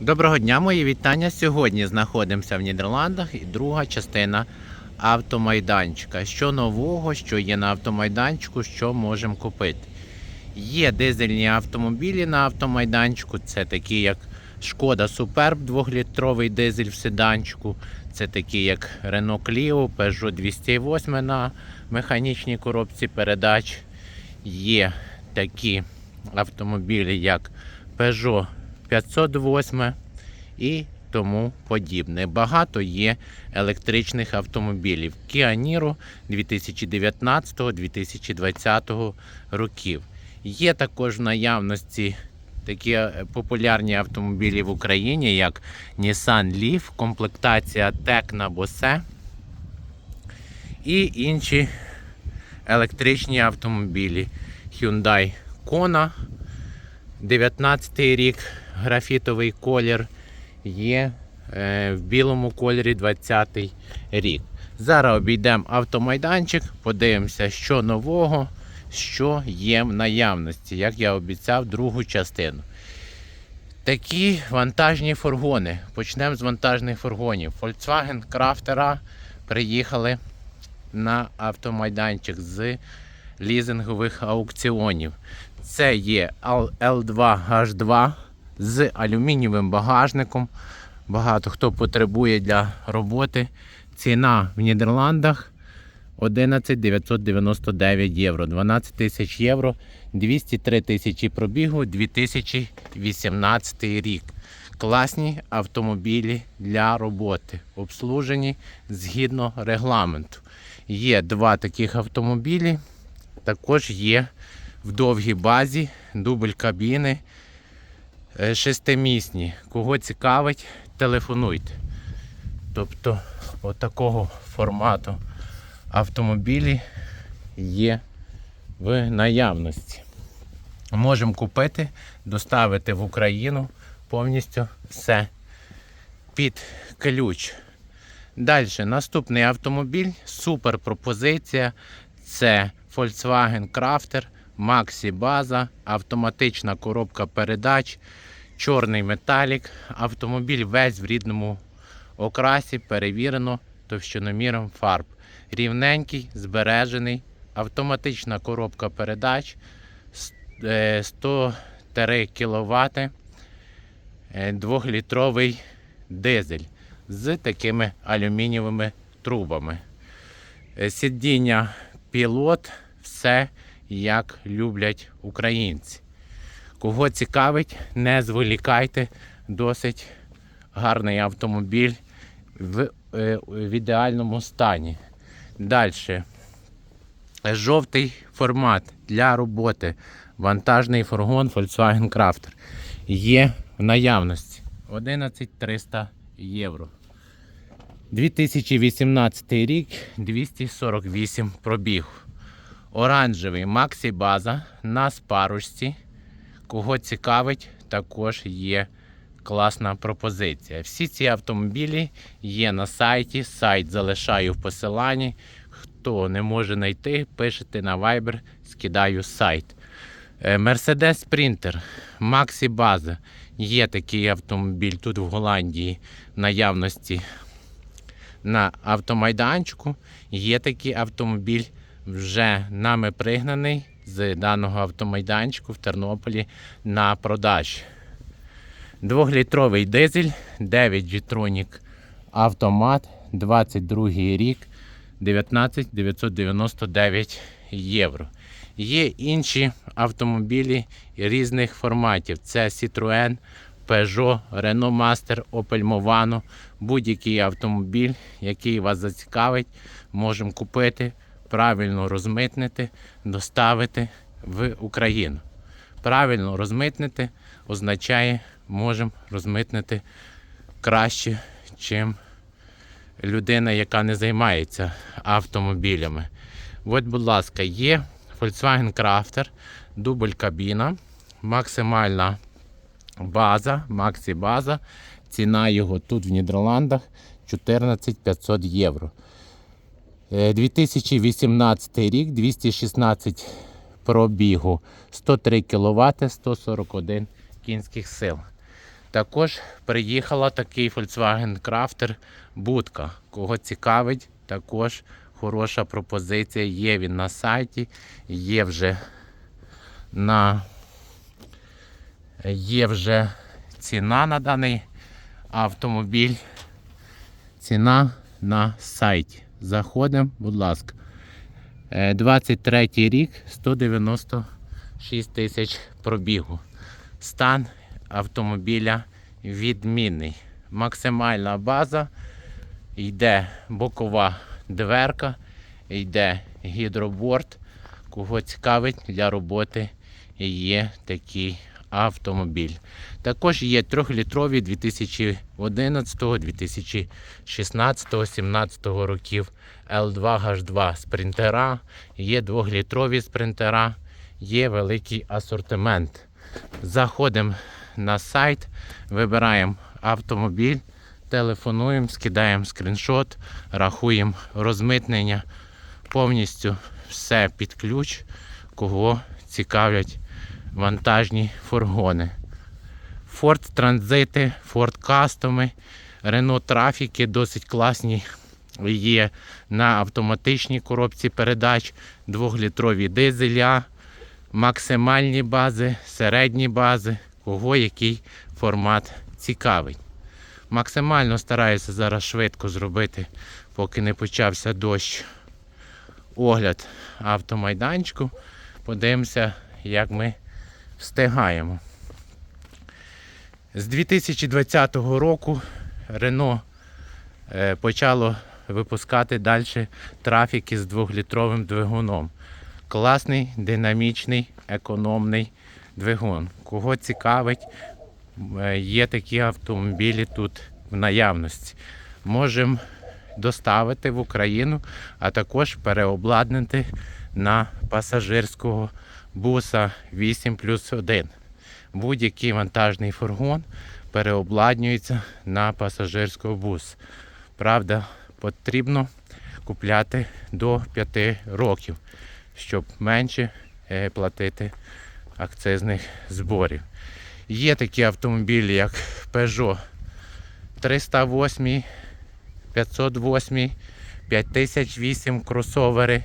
Доброго дня, мої вітання. Сьогодні знаходимося в Нідерландах і друга частина автомайданчика. Що нового, що є на автомайданчику, що можемо купити. Є дизельні автомобілі на автомайданчику. Це такі, як Шкода Superb 2-літровий дизель в седанчику. Це такі, як Renault Clio, Peugeot 208 на механічній коробці передач. Є такі автомобілі, як Peugeot 508 і тому подібне. Багато є електричних автомобілів Kia Niro 2019-2020 років. Є також в наявності такі е, популярні автомобілі в Україні, як Nissan Leaf, комплектація Tecna Bose і інші електричні автомобілі Hyundai Kona 19 рік, графітовий колір є е, в білому кольорі 20 рік. Зараз обійдемо автомайданчик, подивимося, що нового, що є в наявності, як я обіцяв другу частину. Такі вантажні фургони. Почнемо з вантажних фургонів. Volkswagen Crafter приїхали на автомайданчик з лізингових аукціонів. Це є L2H2 з алюмінієвим багажником. Багато хто потребує для роботи. Ціна в Нідерландах 11 999 євро. 12 тисяч євро, 203 тисячі пробігу, 2018 рік. Класні автомобілі для роботи, обслужені згідно регламенту. Є два таких автомобілі. Також є в довгій базі дубль кабіни е, шестимісні. Кого цікавить, телефонуйте. Тобто, отакого формату автомобілі є в наявності. Можемо купити, доставити в Україну повністю все під ключ. Далі, наступний автомобіль, супер пропозиція. Це Volkswagen Crafter, Maxi База, автоматична коробка передач, чорний металік. Автомобіль весь в рідному окрасі, перевірено товщиноміром фарб. Рівненький, збережений, автоматична коробка передач, е, 103 кВт, 2-літровий дизель з такими алюмінієвими трубами. Е, Сидіння пілот, все як люблять українці. Кого цікавить, не зволікайте. Досить гарний автомобіль в, е, в ідеальному стані. Далі. Жовтий формат для роботи. Вантажний фургон Volkswagen Crafter. Є в наявності 11300 євро. 2018 рік 248 пробіг. Оранжевий Максі База на спарушці. Кого цікавить, також є класна пропозиція. Всі ці автомобілі є на сайті. Сайт залишаю в посиланні. Хто не може знайти, пишете на Viber, скидаю сайт. Е, Mercedes Sprinter, Maxi База. Є такий автомобіль тут в Голландії наявності на автомайданчику. Є такий автомобіль вже нами пригнаний з даного автомайданчику в Тернополі на продаж. Двохлітровий дизель, 9 G-Tronic автомат, 22 рік, 19 999 євро. Є інші автомобілі різних форматів. Це Citroën, Peugeot, Renault Master, Opel Movano. Будь-який автомобіль, який вас зацікавить, можемо купити, правильно розмитнити, доставити в Україну. Правильно розмитнити означає, можемо розмитнити краще, чим людина, яка не займається автомобілями. От, будь ласка, є Volkswagen Crafter, дубль кабіна, максимальна база, Максі база. Ціна його тут в Нідерландах 14 500 євро. Е, 2018 рік, 216 пробігу, 103 кВт, 141 кінських сил. Також приїхала такий Volkswagen Crafter будка. Кого цікавить, також хороша пропозиція. Є він на сайті, є вже на є вже ціна на даний автомобіль. Ціна на сайті. Заходимо, будь ласка. Е, 23 рік 196 тисяч пробігу. Стан автомобіля відмінний. Максимальна база, йде бокова дверка, йде гідроборд. Кого цікавить для роботи є такий автомобіль. Також є 3-літрові 2011, 2016, 2017 років L2H2 спринтера, є 2-літрові спринтера, є великий асортимент. Заходимо на сайт, вибираємо автомобіль, телефонуємо, скидаємо скріншот, рахуємо розмитнення. Повністю все під ключ, кого цікавлять вантажні фургони. Ford Транзити, Ford Кастоми, Renault Трафіки досить класні. Є на автоматичній коробці передач, 2-літрові дизеля, максимальні бази, середні бази, кого який формат цікавить. Максимально стараюся зараз швидко зробити, поки не почався дощ. Огляд автомайданчику. Подивимося, як ми встигаємо. З 2020 року Renault е, почало випускати далі трафіки з 2-літровим двигуном. Класний, динамічний, економний двигун. Кого цікавить, е, є такі автомобілі тут в наявності. Можемо доставити в Україну, а також переобладнати на пасажирського буса 8 плюс 1. Будь-який вантажний фургон переобладнюється на пасажирський бус. Правда, потрібно купляти до 5 років, щоб менше е, платити акцизних зборів. Є такі автомобілі, як Peugeot 308, 508, 5008 кросовери.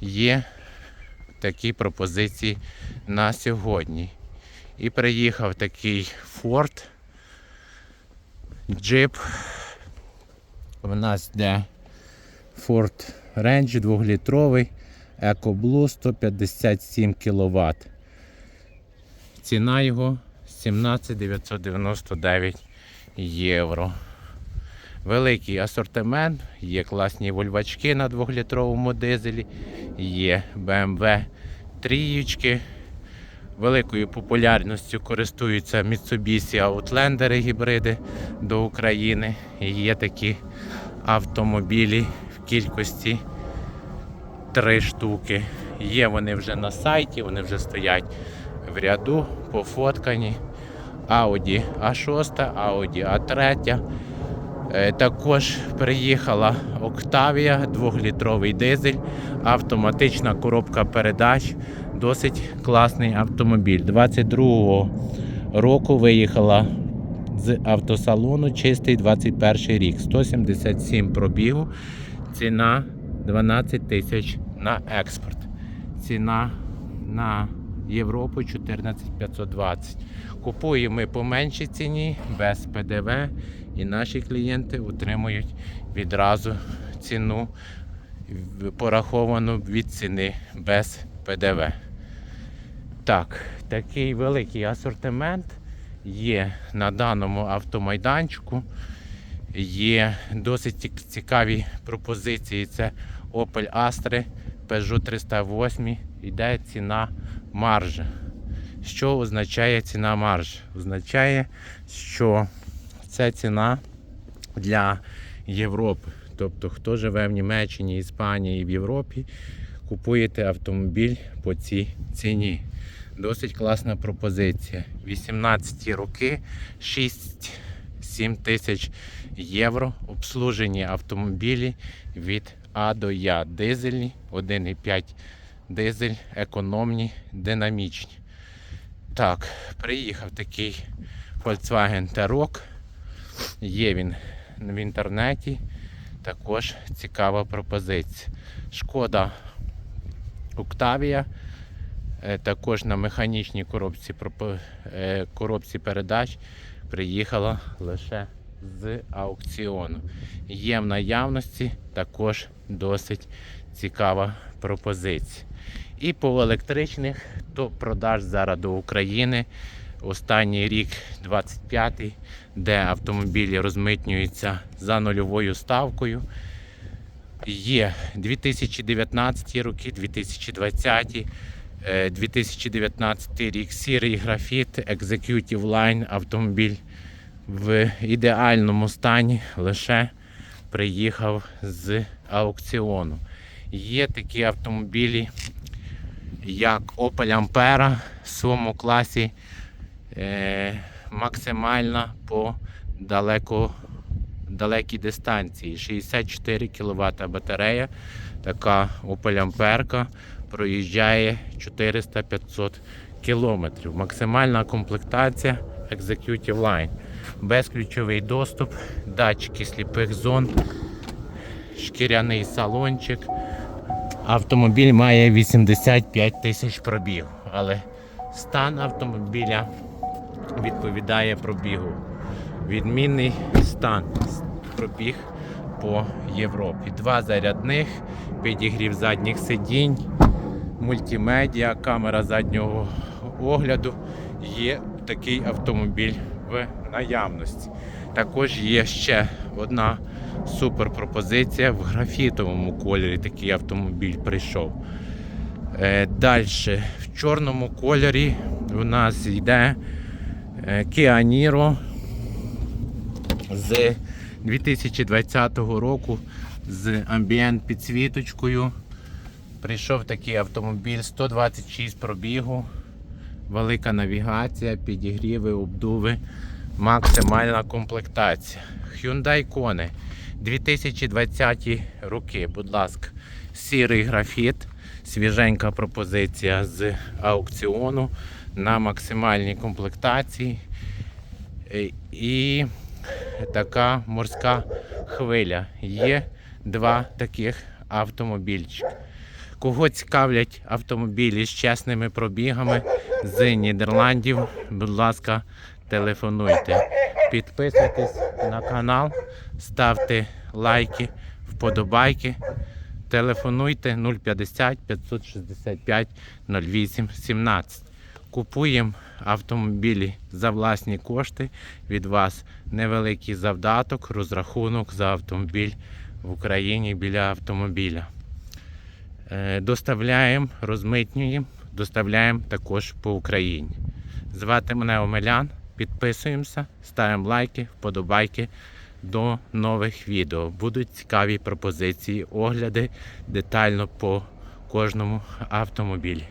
Є такі пропозиції на сьогодні. І приїхав такий Ford Jeep. У нас йде Ford Range 2-літровий EcoBlue 157 кВт. Ціна його 17 999 євро. Великий асортимент, є класні вольвачки на 2-літровому дизелі, є BMW трієчки. Великою популярністю користуються Mitsubishi Outlander гібриди до України. Є такі автомобілі в кількості три штуки. Є вони вже на сайті, вони вже стоять в ряду, пофоткані. Audi A6, Audi A3. Е, Також приїхала Octavia, 2-літровий дизель, автоматична коробка передач. Досить класний автомобіль. 22-го року виїхала з автосалону чистий 21 рік. 177 пробігу. Ціна 12 тисяч на експорт. Ціна на Європу 14 520. Купуємо ми по меншій ціні, без ПДВ, і наші клієнти отримують відразу ціну пораховану від ціни без ПДВ. Так, такий великий асортимент є на даному автомайданчику. Є досить цікаві пропозиції. Це Opel Astra, Peugeot 308. Йде ціна маржа. Що означає ціна марж? Означає, що це ціна для Європи. Тобто, хто живе в Німеччині, Іспанії в Європі, купуєте автомобіль по цій ціні. Досить класна пропозиція. 18 роки, 6-7 тисяч євро. Обслужені автомобілі від А до Я. Дизельні, 1,5 дизель, економні, динамічні. Так, приїхав такий Volkswagen T-Roc. Є він в інтернеті. Також цікава пропозиція. Шкода Октавія. Е, Також на механічній коробці, е, коробці передач приїхала лише з аукціону. Є в наявності також досить цікава пропозиція. І по електричних то продаж зараз до України. Останній рік 25-й, де автомобілі розмитнюються за нульовою ставкою. Є 2019 роки, 2020, е, 2019 рік сірий графіт, Executive Line автомобіль в ідеальному стані лише приїхав з аукціону. Є такі автомобілі, як Opel Ampera в своєму класі е, максимальна по далеко, далекій дистанції. 64 кВт батарея. Така Opel Ampera проїжджає 400-500 км. Максимальна комплектація Executive Line. Безключовий доступ, датчики сліпих зон, шкіряний салончик. Автомобіль має 85 тисяч пробігу, але стан автомобіля відповідає пробігу. Відмінний стан пробіг по Європі. Два зарядних, підігрів задніх сидінь, мультимедіа, камера заднього огляду. Є такий автомобіль в наявності. Також є ще одна супер пропозиція в графітовому кольорі. Такий автомобіль прийшов. Е, Далі в чорному кольорі у нас йде Kia Niro з 2020 року з амбієнт підсвіточкою. Прийшов такий автомобіль 126 пробігу, велика навігація, підігріви, обдуви, максимальна комплектація. Hyundai Kona 2020 роки, будь ласка, сірий графіт, свіженька пропозиція з аукціону на максимальній комплектації. Е, І така морська хвиля. Є два таких автомобільчики. Кого цікавлять автомобілі з чесними пробігами з Нідерландів, будь ласка, телефонуйте. Підписуйтесь на канал, ставте лайки, вподобайки. Телефонуйте 050 565 08 17. Купуємо автомобілі за власні кошти. Від вас невеликий завдаток, розрахунок за автомобіль в Україні біля автомобіля. Е, Доставляємо, розмитнюємо, доставляємо також по Україні. Звати мене Омелян. Підписуємося, ставимо лайки, вподобайки до нових відео. Будуть цікаві пропозиції, огляди детально по кожному автомобілі.